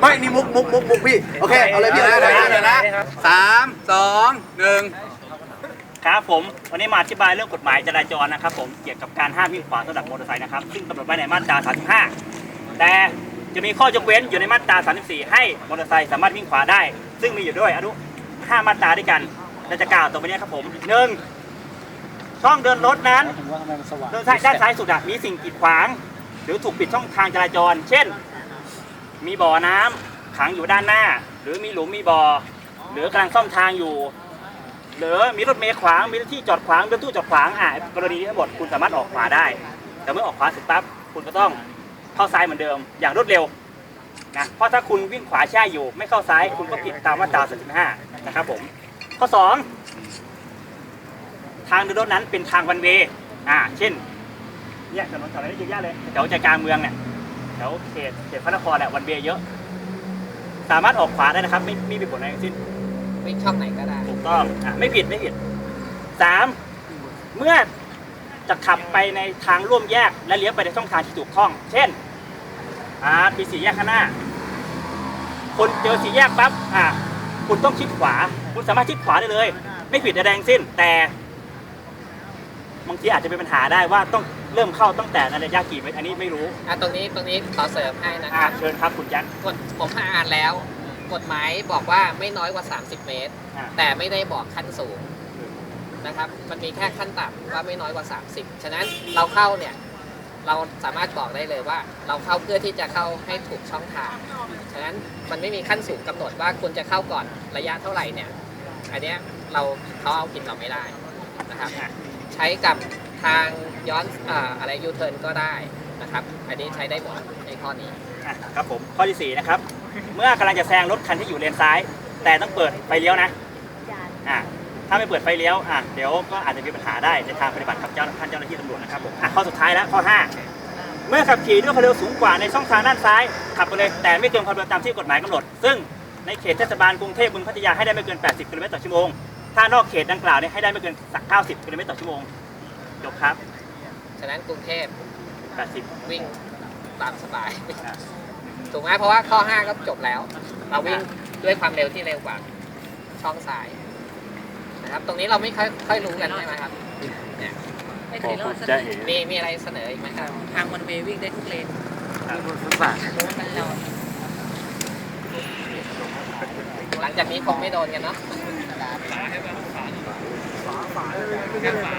ไม่นี่มุกมุกมุกมุกพี่ โอเค เอาเลยพี่เอาเลยเอาเลยนะสามสองหนึ่งครับผม วันนี้มาอธิบายเรื่องกฎหมายจราจรนะครับผม เกี่ยวกับการห้ามวิ่งขวาสำหรับมอเตอร์ไซค์นะครับ ซึ่งกำหนดไว้ในมาตรา 35 แต่จะมีข้อยกเว้นอยู่ในมาตรา 34 ให้มอเตอร์ไซค์สามารถวิ่งขวาได้ ซึ่งมีอยู่ด้วยอนุ5มาตราด้วยกันเราจะกล่าวต่อไปนี้ครับผมหนึ่งช่องเดินรถนั้นเดินซ้ายด้านซ้ายสุดอะมีสิ่งกีดขวาง หรือถูกปิดช่องทางจราจร เช่น มีบ่อน้ำขังอยู่ด้านหน้า หรือมีหลุมมีบ่อหรือกำลังซ่อมทางอยู่ หรือมีรถเมล์ขวางมีที่จอดขวางมีตู้จอดขวางอะกรณีนี้ทั้งหมดคุณสามารถออกขวาได้ แต่เมื่อออกขวาเสร็จปั๊บคุณก็ต้องเข้าซ้ายเหมือนเดิม อย่างรวดเร็วนะเพราะถ้าคุณวิ่งขวาแช่อยู่ ไม่เข้าซ้ายคุณก็ผิดตามมาตรา35นะครับผมข้อ 2 ทางเดินรถนั้นเป็นทางวันเวย์อ่าเช่นเนี่ยถนนแถวนี้เยอะแยะเลยแถวใจกลางเมืองเนี่ย แถวเขตเขตพระนครเนี่ยวันเวย์เยอะ สามารถออกขวาได้นะครับ ไม่ไม่มีผลอะไรทั้งสิ้นวิ่งช่องไหนก็ได้ถูกต้องอะไม่ผิดไม่ผิดสามเมื่อจะขับไปในทางร่วมแยกและเลี้ยวไปในช่องทางที่ถูกต้อง เช่น อ่ามีสี่แยกข้างหน้า คนเจอสี่แยกปั๊บอ่าคุณต้องชิดขวา คุณสามารถชิดขวาได้เลย ไม่ผิดใดๆทั้งสิ้น แต่ บางทีอาจจะเป็นปัญหาได้ว่าต้องเริ่มเข้าตั้งแต่ในระยะกี่เมตรอันนี้ไม่รู้อะตรงนี้ตรงนี้ขอเสริมให้นะคอ่ารับเชิญครับคุณยักษ์กฎผมอ่านแล้ว กฎหมายบอกว่าไม่น้อยกว่า 30 เมตร อ่า แต่ไม่ได้บอกขั้นสูงนะครับ มันมีแค่ขั้นต่ำว่าไม่น้อยกว่า 30 ฉะนั้นเราเข้าเนี่ย เราสามารถบอกได้เลยว่า เราเข้าเพื่อที่จะเข้าให้ถูกช่องทาง ฉะนั้นมันไม่มีขั้นสูงกำหนดว่าคุณจะเข้าก่อนระยะเท่าไหร่เนี่ย อันเนี้ยเราเขาเอาผิดเราไม่ได้นะครับใช้กับทางย้อนอ่าอะไรยูเทิร์นก็ได้นะครับ อันนี้ใช้ได้หมดในข้อนี้ อะครับผมข้อที่สี่นะครับ เมื่อกำลังจะแซงรถคันที่อยู่เลนซ้าย แต่ต้องเปิดไฟเลี้ยวนะอะถ้าไม่เปิดไฟเลี้ยวอะเดี๋ยวก็อาจจะมีปัญหาได้ในทางปฏิบัติกับเจ้าท่านเจ้าหน้าที่ตำรวจนะครับผมอะข้อสุดท้ายแล้วข้อ5เมื่อขับขี่ด้วยความเร็วสูงกว่าในช่องทางด้านซ้ายขับไปเลยแต่ไม่เกินความเร็วตามที่กฎหมายกำหนด ซึ่งในเขตเทศบาลกรุงเทพเมืองพัทยาให้ได้ไม่เกิน 80กิโลเมตรต่อชั่วโมง ถ้านอกเขตดังกล่าวเนี่ยให้ได้ไม่เกิน90กิโลเมตรต่อชั่วโมง จบครับ ฉะนั้นกรุงเทพ80วิ่งตามสบาย อะถูกไหมเพราะว่าข้อ 5 ก็จบแล้ว เราวิ่งด้วยความเร็วที่เร็วกว่าช่องซ้ายนะครับ ตรงนี้เราไม่ค่อยค่อยรู้กันใช่ไหมครับเนี่ยไม่เคยรอดสักจะทีเห็นมีมีอะไรเสนออีกไหมครับ ทางวันเวย์วิ่งได้ทุกเลนครับมันรอดหลังจากนี้คงไม่โดนกันเนาะ 还蛮大的，大大的，这个。